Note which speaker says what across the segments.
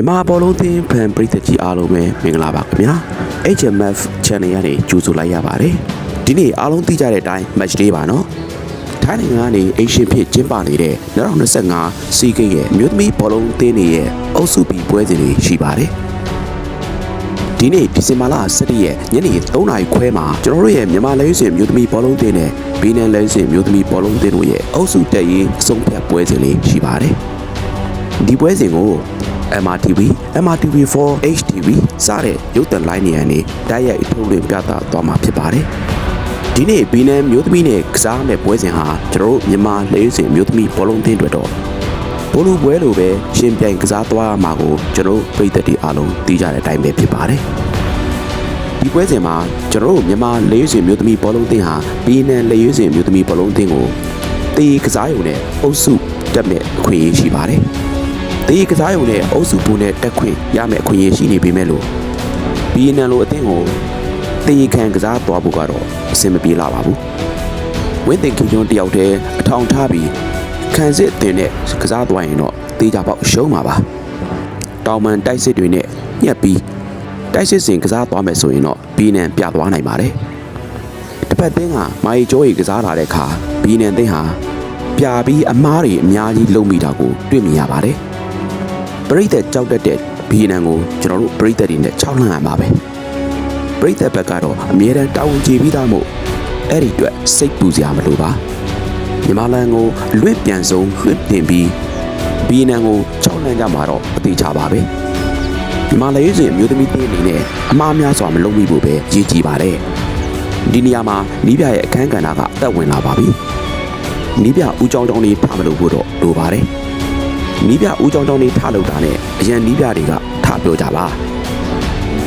Speaker 1: မြန်မာဘောလုံးသင်းဖန်ပရိသတ်ကြီးအားလုံးပဲမင်္ဂလာပါခင်ဗျာ HMF Channel ကနေကြိုဆိုလိုက်ရပါတယ်ဒီနေ့အားလုံးသိကြတဲ့အတိုင်း match day ပါနော်ထိုင်းနိုင်ငံကနေအိရှင်ဖြစ်ကျင်းပနေတဲ့2025စီးကိန်းရဲ့မြို့သမီးဘောလုံးသင်းတွေရဲ့အုပ်စုပြီးပွဲစဉ်တွေရှိပါတယ်ဒီနေ့ဒီဇင်ဘာလ17ရက်ညနေ3နာရီခွဲမှာကျွန်တော်တို့ရဲ့မြန်မာလဲစင်မြို့သမီးဘောလုံးသင်းနဲ့ဘီနန်လဲစင်မြို့သမီးဘောလုံးသင်းတို့ရဲ့အုပ်စုတက်ရေးအဆုံးဖြတ်ပွဲစဉ်လေးရှိပါတယ်ဒီပွဲစဉ်ကို MRTV, MRTV4, HTV စတဲ့ရုပ်သံလိုင်းတွေကနေတိုက်ရိုက်ထုတ်လွှင့်ပြသသွားမှာဖြစ်ပါတယ်။ဒီနေ့ဘီနန်မျိုးသမီးနဲ့ကစားမဲ့ပွဲစဉ်ဟာကျွန်တော်တို့မြန်မာလေးစင်မျိုးသမီးဘောလုံးသင်းတွေတော့ဘောလုံးပွဲလိုပဲရှင်ပြိုင်ကစားသွားမှာကိုကျွန်တော်တို့ပြည်သက်တွေအားလုံးသိကြတဲ့အတိုင်းပဲဖြစ်ပါတယ်။ဒီပွဲစဉ်မှာကျွန်တော်တို့မြန်မာလေးစင်မျိုးသမီးဘောလုံးသင်းဟာဘီနန်လေးစင်မျိုးသမီးဘောလုံးသင်းကိုတေးကစားရုံနဲ့အုပ်စုတက်မဲ့အခွင့်အရေးရှိပါတယ်။ တေးကစားရုံနဲ့အုပ်စုပူနဲ့တက်ခွင့်ရမယ်အခွင့်အရေးရှိနေပေမဲ့လို့ဘီယန်နန်လိုအသင်းကိုတေးခံကစားသွားဖို့ကတော့အဆင်မပြေလာပါဘူးဝင်းတင်ခင်ကျွန်းတယောက်တည်းအထောင်ထားပြီးခံစစ်အသင်းနဲ့ကစားသွားရင်တော့တေးကြပေါက်ရှုံးမှာပါတောင်မန်တိုက်စစ်တွေနဲ့ညက်ပြီးတိုက်စစ်စဉ်ကစားသွားမယ်ဆိုရင်တော့ဘီယန်နန်ပြသွားနိုင်ပါတယ်တစ်ဖက်သင်းကမာရီကျိုးရီကစားလာတဲ့အခါဘီယန်နန်သင်းဟာပြပြီးအမားတွေအများကြီးလုံးမိတာကိုတွေ့မြင်ရပါတယ် ပရိသတ်ကြောက်တတ်တဲ့ဘီယန်နန်ကိုကျွန်တော်တို့ပရိသတ်တွေနဲ့၆လန့်ရမှာပဲပရိသတ်ဘက်ကတော့အမြဲတမ်းတာဝန်ကျေပြီးသားမို့အဲ့ဒီအတွက်စိတ်ပူစရာမလိုပါမြန်မာလန်ကိုလွင့်ပြန်ဆုံးလွင့်တင်ပြီးဘီယန်နန်ကို၆လန့်ကြမှာတော့အသေးချပါပဲမြန်မာလေရေးစဉ်အမျိုးသမီးတင်းအနေနဲ့အမှားများစွာမလုပ်မိဖို့ပဲရည်ကြည်ပါတယ်ဒီနေရာမှာနီးပြရဲ့အခန်းကဏ္ဍကအသက်ဝင်လာပါပြီနီးပြဦးကြောင်းကြောင်းလေးထားမလို့ဖို့တော့လိုပါတယ် နီးပြဦးကြောင်ကြောင်နေထလောက်တာနဲ့အရန်နီးပြတွေကထပြောကြပါ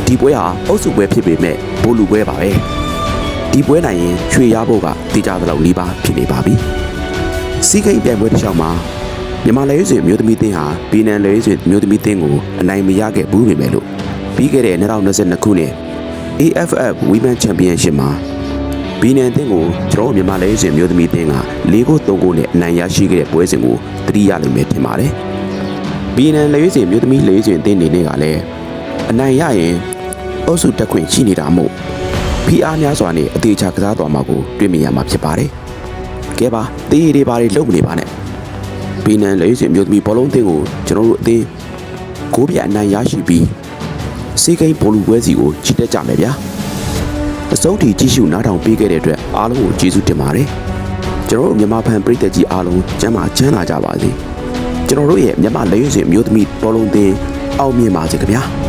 Speaker 1: ဒီပွဲဟာအုပ်စုပွဲဖြစ်ပေမဲ့ဘိုလ်လူပွဲပါပဲဒီပွဲနိုင်ရင်ရွှေရဖို့ကတေချာသလောက်နီးပါဖြစ်နေပါပြီစီးကိန်းပြိုင်ပွဲတစ်လျှောက်မှာမြန်မာလဲရွှေမျိုးသမီးတင်းဟာဘီနန်လဲရွှေမျိုးသမီးတင်းကိုအနိုင်မရခဲ့ဘူးပေမဲ့လို့ပြီးခဲ့တဲ့2022ခုနှစ် AFF Women Championship မှာ ဘီနန်တင်းကိုကျွန်တော်တို့မြန်မာလဲရွှေမျိုးသမီးတင်းက၄ခု၃ခုနဲ့အနိုင်ရရှိခဲ့တဲ့ပွဲစဉ်ကိုသတိရလိမ့်မယ်ထင်ပါတယ်။ဘီယန်နန်လေရွေးစင်မြို့သမီးလေရွေးစင်အသင်းနေနဲ့ကလည်းအနိုင်ရရင်အုပ်စုတက်ခွင့်ရှိနေတာမို့ဖီအားများစွာနဲ့အသေးချာကစားသွားမှာကိုတွေ့မြင်ရမှာဖြစ်ပါတယ်။ကဲပါတေးရီတွေပါတွေလုံမနေပါနဲ့။ဘီယန်နန်လေရွေးစင်မြို့သမီးဘောလုံးအသင်းကိုကျွန်တော်တို့အသင်းကိုးပြအနိုင်ရရှိပြီးစီကိန်းဘောလူပွဲစီကိုချီတက်ကြမယ်ဗျာ။ အစုံတီကြည့်ရှုနားထောင်ပေးခဲ့တဲ့အတွက်အားလုံးကိုကျေးဇူးတင်ပါတယ်။ကျွန်တော်တို့မြန်မာဖန်ပရိသတ်ကြီးအားလုံးကျမ်းမာချမ်းသာကြပါစေ။ကျွန်တော်တို့ရဲ့မြန်မာလက်ရွေးစင်အမျိုးသမီးဘောလုံးသင်းအောင်မြင်ပါစေခင်ဗျာ။